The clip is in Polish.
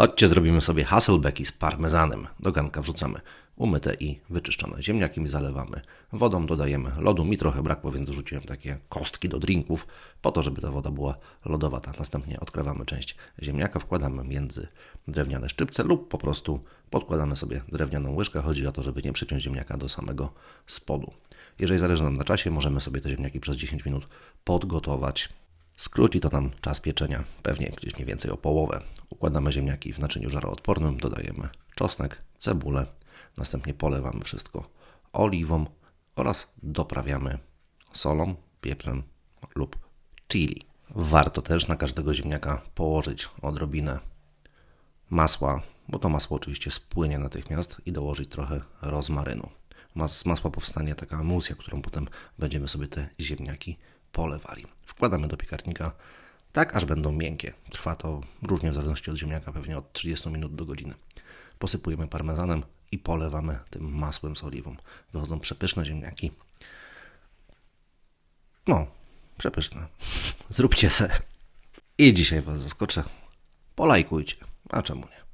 Chodźcie, zrobimy sobie hasselbecki z parmezanem. Do garnka wrzucamy umyte i wyczyszczone ziemniaki, zalewamy wodą, dodajemy lodu. Mi trochę brakło, więc wrzuciłem takie kostki do drinków, po to, żeby ta woda była lodowata. Następnie odkrywamy część ziemniaka, wkładamy między drewniane szczypce lub po prostu podkładamy sobie drewnianą łyżkę. Chodzi o to, żeby nie przyciąć ziemniaka do samego spodu. Jeżeli zależy nam na czasie, możemy sobie te ziemniaki przez 10 minut podgotować. Skróci to nam czas pieczenia, pewnie gdzieś mniej więcej o połowę. Układamy ziemniaki w naczyniu żaroodpornym, dodajemy czosnek, cebulę, następnie polewamy wszystko oliwą oraz doprawiamy solą, pieprzem lub chili. Warto też na każdego ziemniaka położyć odrobinę masła, bo to masło oczywiście spłynie natychmiast i dołożyć trochę rozmarynu. Z masła powstanie taka emulsja, którą potem będziemy sobie te ziemniaki polewali. Wkładamy do piekarnika tak, aż będą miękkie. Trwa to różnie w zależności od ziemniaka, pewnie od 30 minut do godziny. Posypujemy parmezanem i polewamy tym masłem z oliwą. Wychodzą przepyszne ziemniaki. No, przepyszne. Zróbcie se. I dzisiaj Was zaskoczę. Polajkujcie. A czemu nie?